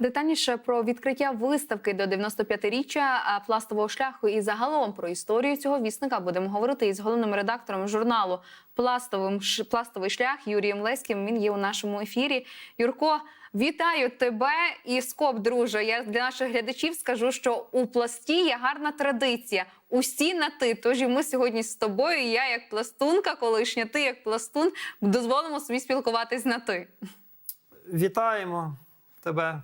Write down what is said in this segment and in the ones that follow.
Детальніше про відкриття виставки до 95-річчя пластового шляху і загалом про історію цього вісника будемо говорити із головним редактором журналу Пластовим пластовий шлях Юрієм Леським. Він є у нашому ефірі. Юрко, вітаю тебе і скоп, друже. Я для наших глядачів скажу, що у пласті є гарна традиція. Усі на ти. Тож і ми сьогодні з тобою. Я як пластунка, колишня ти як пластун, дозволимо собі спілкуватись на ти. Вітаємо тебе.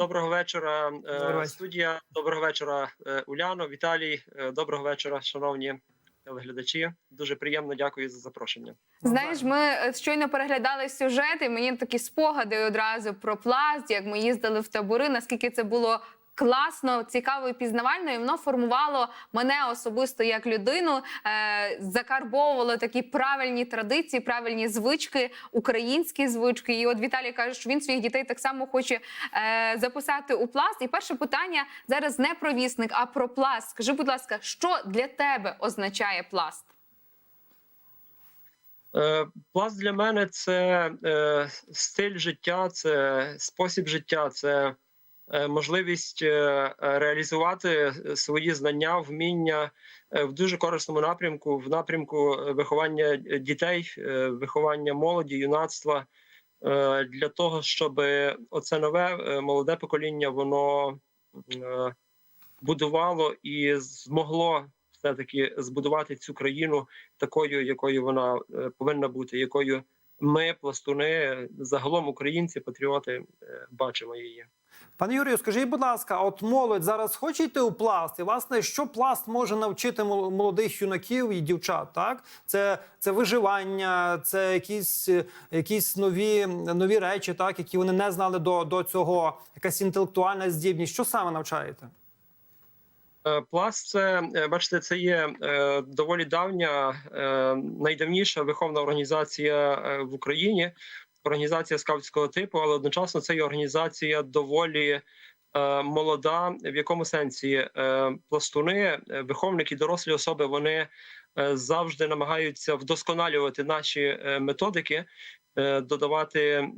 Доброго вечора, е, Доброго студія. Доброго вечора, е, Уляно, Віталій. Е, Доброго вечора, шановні телеглядачі. Дуже приємно дякую за запрошення. Знаєш, ми щойно переглядали сюжет, і мені такі спогади одразу про пласт, як ми їздили в табори, наскільки це було. Класно, цікаво і пізнавально, і воно формувало мене особисто як людину, е, закарбовувало такі правильні традиції, правильні звички, українські звички. І от Віталій каже, що він своїх дітей так само хоче е, записати у пласт. І перше питання зараз не про вісник, а про пласт. Скажи, будь ласка, що для тебе означає пласт? Е, Пласт для мене це е, стиль життя, це спосіб життя, це можливість е, реалізувати свої знання, вміння е, в дуже корисному напрямку, в напрямку е, виховання дітей, е, виховання молоді, юнацтва. е, Для того, щоб оце нове е, молоде покоління воно е, будувало і змогло все таки збудувати цю країну такою, якою вона е, повинна бути, якою ми, пластуни, загалом українці, патріоти, е, бачимо її. Пане Юрію, скажіть, будь ласка, от молодь зараз хоче йти у пласт, і власне, що пласт може навчити мол- молодих юнаків і дівчат? Так, це, це виживання, це якісь, якісь нові, нові речі, так, які вони не знали до, до цього, якась інтелектуальна здібність. Що саме навчаєте? Е, Пласт, це е, бачите, це є е, доволі давня, найдавніша виховна організація в Україні, організація скаутського типу, але одночасно це є організація доволі е, молода. В якому сенсі е, пластуни, е, виховники, дорослі особи, вони завжди намагаються вдосконалювати наші методики, додавати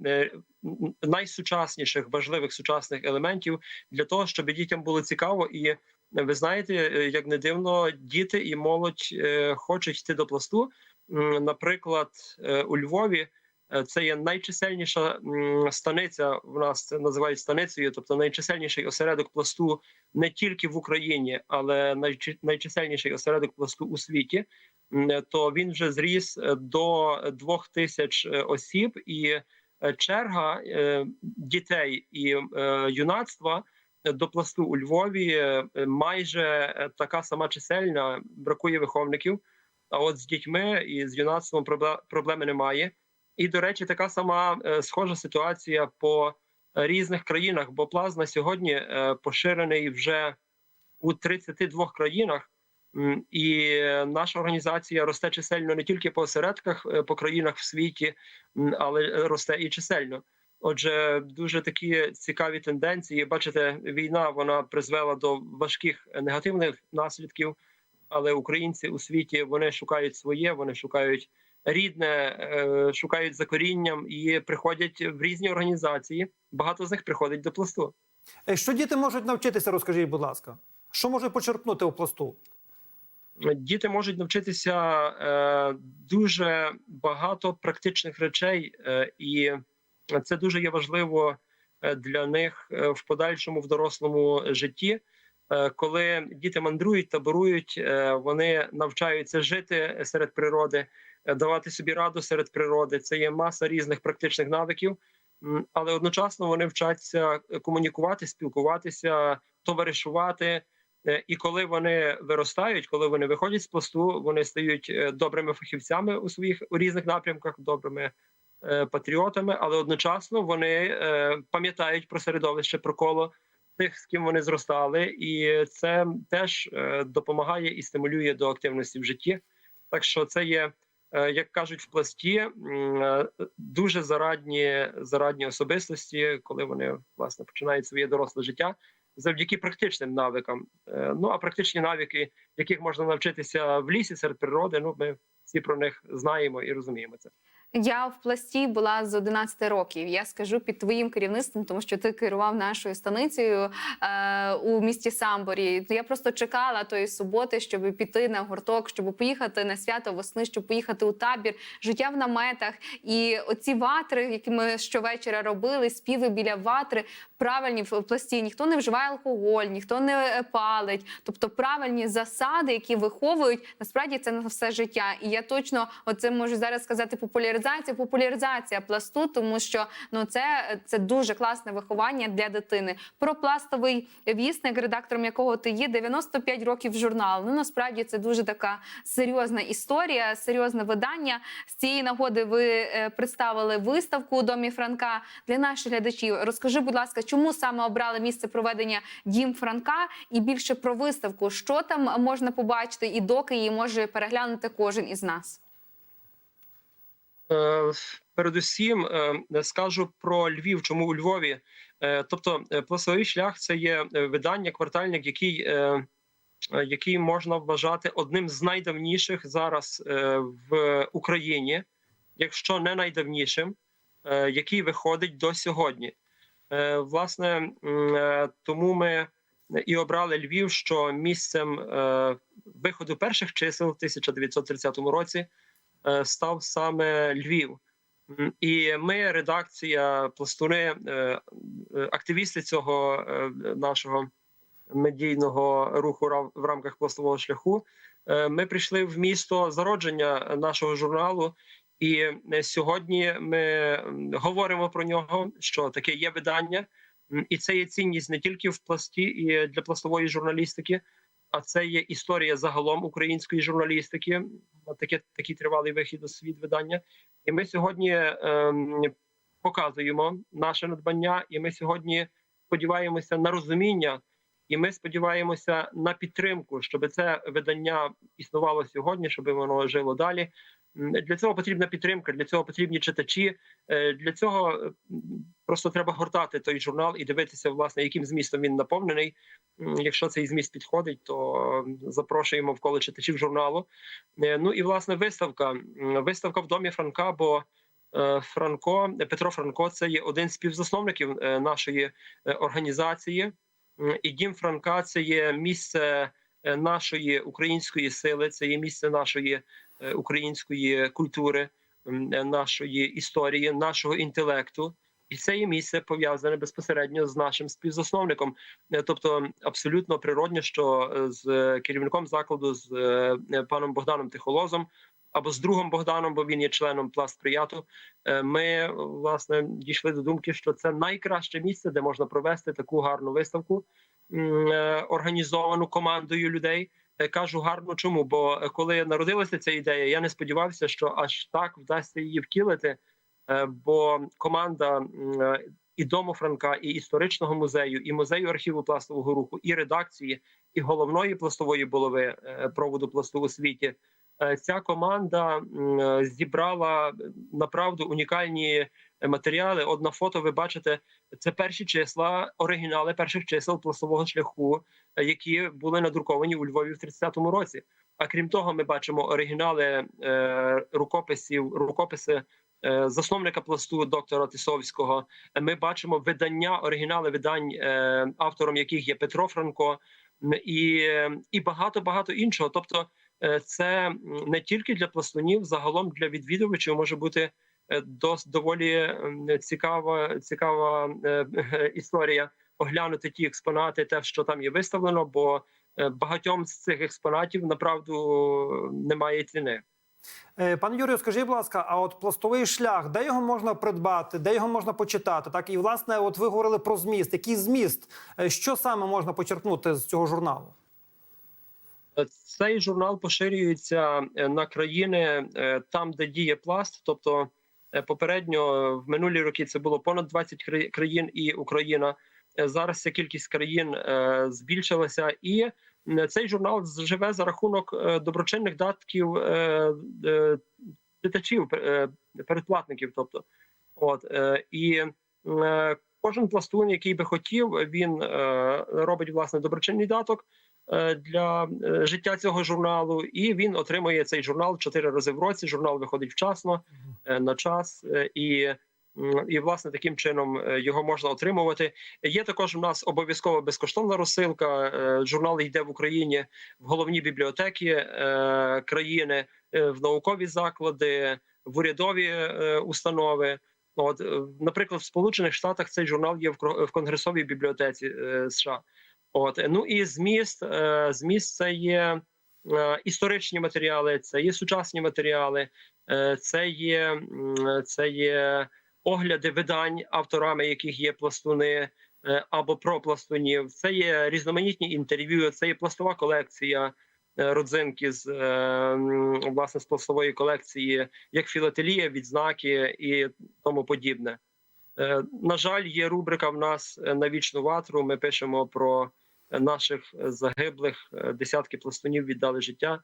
найсучасніших важливих сучасних елементів для того, щоб дітям було цікаво і. Ви знаєте, як не дивно, діти і молодь хочуть йти до пласту. Наприклад, у Львові це є найчисельніша станиця. В нас це називають станицею, тобто найчисельніший осередок пласту не тільки в Україні, але найчи- найчисельніший осередок пласту у світі. Е, То він вже зріс е, до двох тисяч е, осіб, і е, черга е, дітей і е, юнацтва до пласту у Львові е, майже е, така сама чисельна, бракує виховників. А от з дітьми і з юнацтвом пробле- проблеми немає. І, до речі, така сама е, схожа ситуація по різних країнах, бо пласт на сьогодні е, поширений вже у 32 країнах. І е, наша організація росте чисельно не тільки по осередках по країнах в світі, але росте і чисельно. Отже, дуже такі цікаві тенденції. Бачите, війна вона призвела до важких негативних наслідків. Але українці у світі вони шукають своє, вони шукають рідне, е, шукають за корінням і приходять в різні організації. Багато з них приходить до пласту. Е, Що діти можуть навчитися, розкажіть, будь ласка. Що можуть почерпнути у пласту? Діти можуть навчитися е, дуже багато практичних речей, е, і це дуже є важливо е, для них в подальшому в дорослому житті. Е, Коли діти мандрують, таборують, е, вони навчаються жити серед природи, давати собі раду серед природи. Це є маса різних практичних навиків, але одночасно вони вчаться комунікувати, спілкуватися, товаришувати. Е, І коли вони виростають, коли вони виходять з пласту, вони стають е, добрими фахівцями у своїх у різних напрямках, добрими е, патріотами, але одночасно вони е, пам'ятають про середовище, про коло тих, з ким вони зростали, і це теж е, допомагає і стимулює до активності в житті. Так що це є, е, як кажуть в пласті, е, дуже зарадні, зарадні особистості, коли вони власне починають своє доросле життя завдяки практичним навикам. Е, Ну а практичні навики, яких можна навчитися в лісі серед природи, ну ми всі про них знаємо і розуміємо це. Я в пласті була з 11 років. Я скажу під твоїм керівництвом, тому що ти керував нашою станицею е, у місті Самборі. Я просто чекала тої суботи, щоб піти на гурток, щоб поїхати на свято весни, щоб поїхати у табір, життя в наметах. І оці ватри, які ми щовечора робили, співи біля ватри, правильні в пласті. Ніхто не вживає алкоголь, ніхто не палить. Тобто правильні засади, які виховують, насправді це на все життя. І я точно оце можу зараз сказати популяризація, популяризація пласту, тому що ну це, це дуже класне виховання для дитини. Про пластовий вісник, редактором якого ти є, 95 років журнал. Ну насправді це дуже така серйозна історія, серйозне видання. З цієї нагоди ви е, представили виставку у домі Франка для наших глядачів. Розкажи, будь ласка, чому саме обрали місце проведення Дім Франка і більше про виставку? Що там можна побачити, і доки її може переглянути кожен із нас? Е, Передусім е, скажу про Львів, чому у Львові. Е, Тобто, пластовий шлях це є видання, квартальник, який, який можна вважати одним з найдавніших зараз в Україні, якщо не найдавнішим, який виходить до сьогодні. Власне, тому ми і обрали Львів, що місцем виходу перших чисел в 1930 році став саме Львів. І ми, редакція, пластуни, е, е, активісти цього е, нашого медійного руху в рамках пластового шляху. е, Ми прийшли в місто зародження нашого журналу, і е, сьогодні ми говоримо про нього, що таке є видання, і це є цінність не тільки в пласті і для пластової журналістики, а це є історія загалом української журналістики. Таке такий тривалий вихід у світ видання. І ми сьогодні ем, показуємо наше надбання, і ми сьогодні сподіваємося на розуміння, і ми сподіваємося на підтримку, щоб це видання існувало сьогодні, щоб воно жило далі. Для цього потрібна підтримка, для цього потрібні читачі. Е, Для цього просто треба гортати той журнал і дивитися, власне, яким змістом він наповнений. Якщо цей зміст підходить, то запрошуємо в коло читачів журналу. Е, Ну і власне виставка. Виставка в домі Франка. Бо е, Франко Петро Франко це є один з співзасновників нашої організації. І дім Франка це є місце нашої української сили, це є місце нашої української культури, е, нашої історії, нашого інтелекту. І це є місце пов'язане безпосередньо з нашим співзасновником. Е, Тобто, абсолютно природно, що е, з е, керівником закладу, з е, е, паном Богданом Тихолозом або з другом Богданом, бо він є членом пласт прияту. е, Ми е, власне дійшли до думки, що це найкраще місце, де можна провести таку гарну виставку, е, організовану командою людей. Е, Кажу гарно, чому? Бо е, коли народилася ця ідея, я не сподівався, що аж так вдасться її втілити. Е, Бо команда і дому Франка, і історичного музею, і музею архіву пластового руху, і редакції, і головної пластової булави е, проводу пласту у світі. Ця команда зібрала направду унікальні матеріали. От на фото ви бачите, це перші числа, оригінали перших чисел пластового шляху, е, які були надруковані у Львові в 30-му році. А крім того, ми бачимо оригінали е, рукописів, рукописи е, засновника пласту доктора Тисовського. Ми бачимо видання, оригінали видань, е, автором яких є Петро Франко, і, і багато багато іншого. Тобто, е, це не тільки для пластунів, загалом для відвідувачів може бути дос, доволі цікава, цікава е, історія. Оглянути ті експонати, те, що там є виставлено, бо е, багатьом з цих експонатів направду немає ціни. Е, Пане Юрію, скажіть, будь ласка, а от пластовий шлях, де його можна придбати, де його можна почитати? Так і власне, от ви говорили про зміст. Який зміст? Е, Що саме можна почерпнути з цього журналу? Цей журнал поширюється е, на країни е, там, де діє пласт. Тобто, е, попередньо в минулі роки це було понад 20 кра- країн і Україна. Е, Зараз ця кількість країн е, збільшилася, і цей журнал живе за рахунок е, доброчинних датків е, е, читачів, е, передплатників. Тобто, от е, і е, кожен пластун, який би хотів, він е, робить власне доброчинний даток. е, для е, життя цього журналу, і він отримує цей журнал чотири рази в році. Журнал виходить вчасно е, на час, е, і, і власне таким чином е, його можна отримувати. Є також у нас обов'язкова безкоштовна розсилка. Е, Журнал йде в Україні в головні бібліотеки е, країни, е, в наукові заклади, в урядові е, установи. От, е, наприклад, в Сполучених Штатах цей журнал є в Конгресовій бібліотеці е, США. От е, ну і зміст, е, зміст це є е, історичні матеріали, це є сучасні матеріали, е, це є, це є огляди видань, авторами яких є пластуни е, або про пластунів. Це є різноманітні інтерв'ю, це є пластова колекція. е, Родзинки з е, власне з пластової колекції, як філателія, відзнаки і тому подібне. Е, На жаль, є рубрика в нас е, на вічну ватру. Ми пишемо про е, наших е, загиблих. Е, Десятки пластунів віддали життя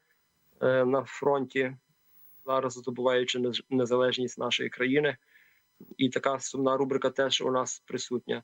е, на фронті, зараз здобуваючи незалежність нашої країни. І така сумна рубрика теж у нас присутня.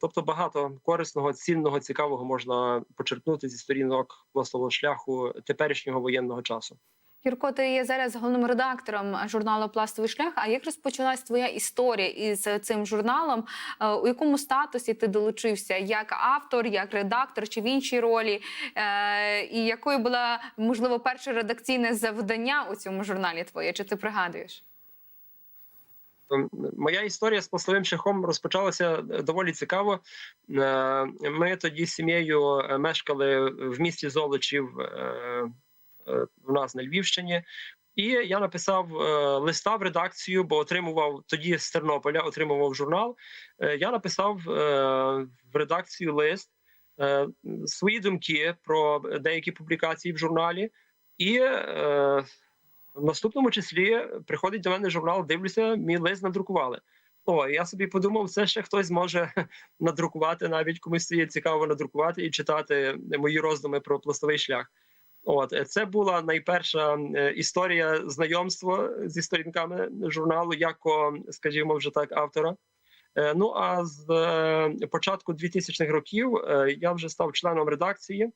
Тобто багато корисного, цінного, цікавого можна почерпнути зі сторінок пластового шляху теперішнього воєнного часу. Юрко, ти є зараз головним редактором журналу Пластовий шлях. А як розпочалась твоя історія із цим журналом? Е, У якому статусі ти долучився? Як автор, як редактор чи в іншій ролі? Е, І якою була можливо перше редакційне завдання у цьому журналі твоє? Чи ти пригадуєш? Моя історія з пластовим шляхом розпочалася е, доволі цікаво. Ми тоді з сім'єю мешкали в місті Золочів е, в нас на Львівщині. І я написав е, листа в редакцію, бо отримував тоді з Тернополя, отримував журнал. Е, Я написав е, в редакцію лист е, свої думки про деякі публікації в журналі. І е, в наступному числі приходить до мене журнал, дивлюся, мій лист надрукували. О, я собі подумав, це ще хтось може надрукувати, навіть комусь є цікаво надрукувати і читати мої роздуми про пластовий шлях. От е, це була найперша е, історія знайомства зі сторінками журналу, як, скажімо, вже так, автора. Е, Ну а з початку 2000-х років я вже став членом редакції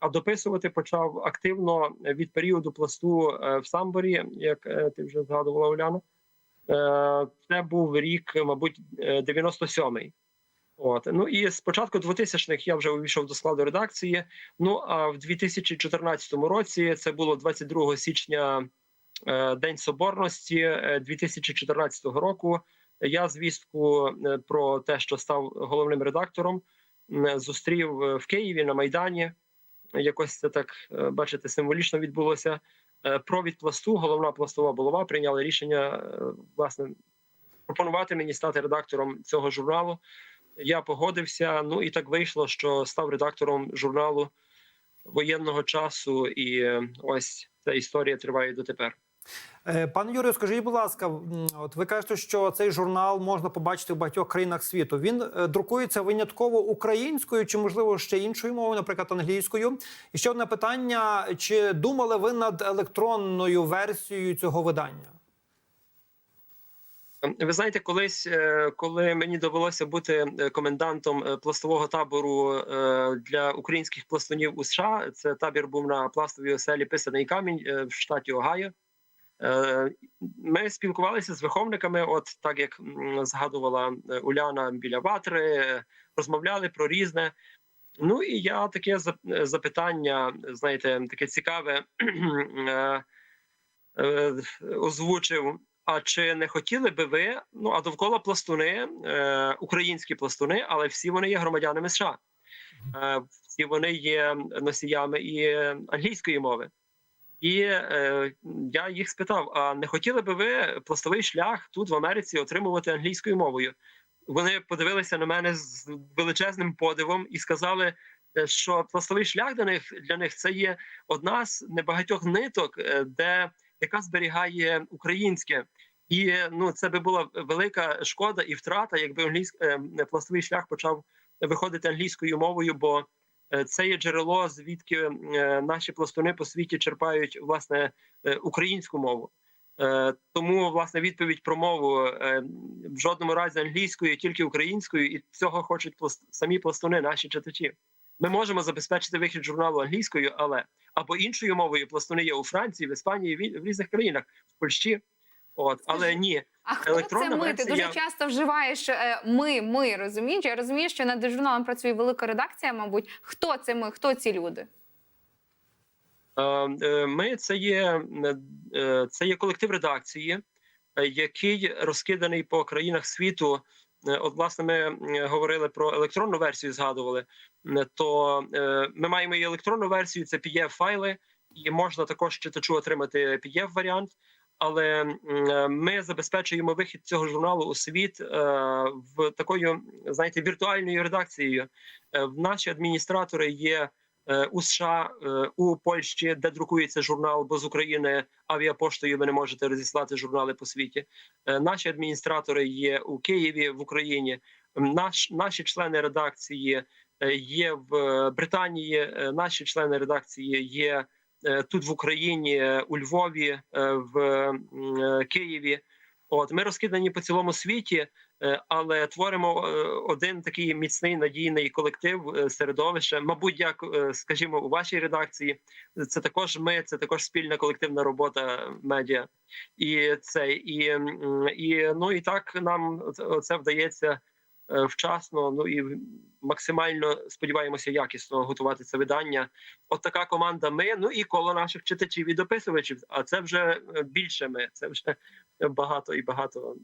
а дописувати почав активно від періоду пласту в Самборі, як ти вже згадувала Оляна. Це був рік, мабуть, е, 97-й. От ну і з початку 2000-х я вже увійшов до складу редакції. Ну а в 2014 році це було 22 січня, е, День Соборності е, 2014 року. Я звістку е, про те, що став головним редактором, зустрів е, в Києві на Майдані якось це так е, бачите, символічно відбулося. Е, Провід пласту, головна пластова голова, прийняла рішення е, власне пропонувати мені стати редактором цього журналу. Я погодився. Ну і так вийшло, що став редактором журналу воєнного часу, і е, ось ця історія триває дотепер. Е, Пане Юрію, скажіть, будь ласка, от ви кажете, що цей журнал можна побачити в багатьох країнах світу. Він е, друкується винятково українською чи, можливо, ще іншою мовою, наприклад, англійською. І ще одне питання: чи думали ви над електронною версією цього видання? Ем, Ви знаєте, колись, е, коли мені довелося бути е, комендантом е, пластового табору для українських пластунів у США, це табір був на пластовій оселі Писаний камінь в штаті Огайо. Ми спілкувалися з виховниками, от так як згадувала Уляна біля ватри, розмовляли про різне. Ну і я таке зап- запитання, знаєте, таке цікаве озвучив. А чи не хотіли би ви? Ну а довкола пластуни, е, українські пластуни, але всі вони є громадянами США. Е, всі вони є носіями і англійської мови. І е, я їх спитав: а не хотіли би ви пластовий шлях тут в Америці отримувати англійською мовою? Вони подивилися на мене з величезним подивом і сказали, е, що пластовий шлях для них для них це є одна з небагатьох ниток, е, де яка зберігає українське. І ну це би була велика шкода і втрата, якби англійськ, е, пластовий шлях почав виходити англійською мовою, бо е, це є джерело, звідки е, наші пластуни по світі черпають власне українську мову. Тому власне відповідь про мову в жодному разі англійською, тільки українською, і цього хочуть самі пластуни, наші читачі. Ми можемо забезпечити вихід журналу англійською, але або іншою мовою пластуни є у Франції, в Іспанії, в різних країнах, в Польщі. От, але ні, А хто це ми? Ти дуже часто вживаєш е, ми, ми розумієш? Я розумію, що над журналом працює велика редакція, мабуть. Хто це ми? Хто ці люди? Е, е, Ми це є, е, це є колектив редакції, який розкиданий по країнах світу. Е, От, власне, ми е, говорили про електронну версію, згадували. Е, То ми маємо і електронну версію, це PDF-файли, і можна також читачу отримати PDF-варіант. Але е, ми забезпечуємо вихід цього журналу у світ в такою, знаєте, віртуальною редакцією. В наші адміністратори є у США, е, у Польщі, де друкується журнал, бо з України авіапоштою ви не можете розіслати журнали по світі. Е, Наші адміністратори є у Києві, в Україні. Наш, наші члени редакції е, є в е, Британії. е, Наші члени редакції є е, тут в Україні, е, у Львові, е, в е, Києві. От ми розкидані по цілому світі, е, але творимо е, один такий міцний надійний колектив е, середовище. Мабуть, як е, скажімо, у вашій редакції, це також ми, це також спільна колективна робота медіа. І це і, і ну і так нам це- вдається е, вчасно. Ну і максимально сподіваємося якісно готувати це видання. От така команда. Ми ну і коло наших читачів і дописувачів. А це вже е, більше ми. Це вже багато і багато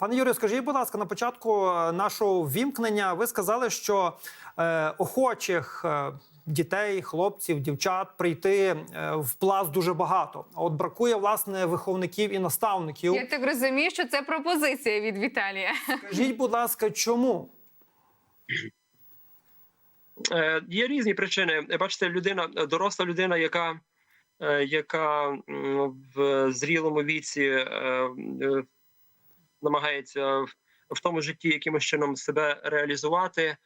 Пане Юрію, скажіть, будь ласка, на початку е, нашого ввімкнення ви сказали, що е, охочих е, дітей, хлопців, дівчат прийти е, в пласт дуже багато. А От бракує власне виховників і наставників. Я так розумію, що це пропозиція від Віталія. Скажіть, будь ласка, чому? Е, Є різні причини. Бачите, людина, доросла людина, яка, е, яка в зрілому віці е, намагається в, в тому житті якимось чином себе реалізувати.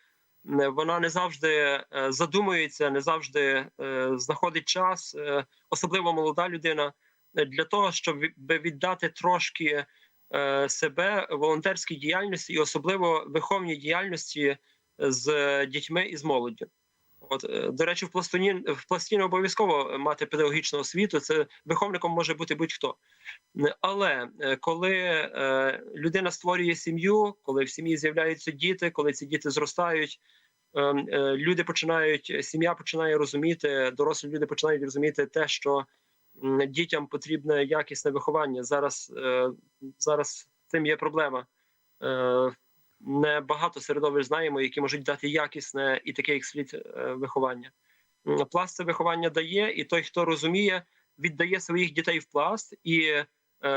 Вона не завжди е, задумується, не завжди е, знаходить час, е, особливо молода людина, для того, щоб віддати трошки себе волонтерській діяльності і особливо виховній діяльності з дітьми і з молоддю. От е, до речі, в пластуні в пласті не обов'язково мати педагогічну освіту. Це виховником може бути будь-хто. Е, Але е, коли е, людина створює сім'ю, коли в сім'ї з'являються діти, коли ці діти зростають, е, е, люди починають, сім'я починає розуміти, дорослі люди починають розуміти те, що м, дітям потрібне якісне виховання. Зараз, е, зараз цим є проблема. Е, не багато середовищ знаємо, які можуть дати якісне і таке, як слід е, виховання. Пласт це виховання дає, і той, хто розуміє, віддає своїх дітей в пласт, і е,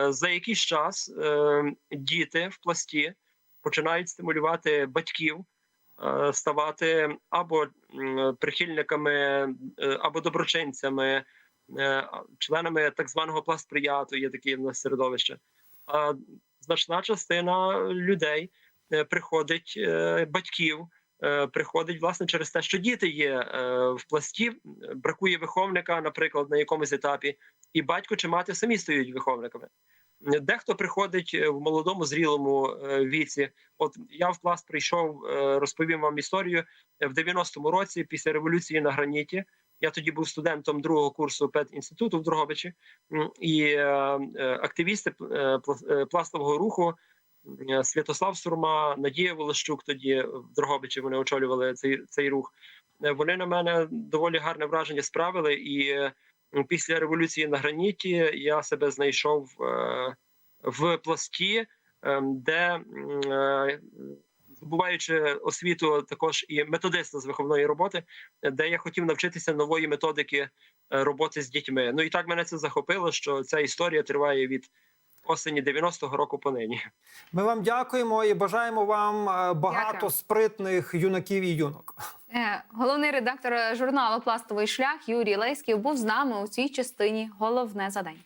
за якийсь час е, діти в пласті починають стимулювати батьків ставати або прихильниками, або доброчинцями, членами так званого пластприяту, є таке в нас середовище. А значна частина людей приходить е, батьків, е, приходить власне через те, що діти є е, в пласті, бракує виховника, наприклад, на якомусь етапі, і батько чи мати самі стають виховниками. Дехто приходить е, в молодому зрілому е, віці. От я в пласт прийшов, е, розповім вам історію е, в 90-му році після революції на граніті. Я тоді був студентом другого курсу педінституту в Дрогобичі, і е, е, активісти е, пла- е, пластового руху е, Святослав Сурма, Надія Волощук тоді в Дрогобичі вони очолювали цей, цей рух. Е, Вони на мене доволі гарне враження справили. І е, після революції на граніті я себе знайшов е, в пласті, е, де е, освіту також і методиста з виховної роботи, е, де я хотів навчитися нової методики е, роботи з дітьми. Ну і так мене це захопило, що ця історія триває від осені 90-го року по нині. Ми вам дякуємо і бажаємо вам е, багато Дякую. спритних юнаків і юнок. Е, Головний редактор журналу Пластовий шлях Юрій Лейський був з нами у цій частині. Головне за день.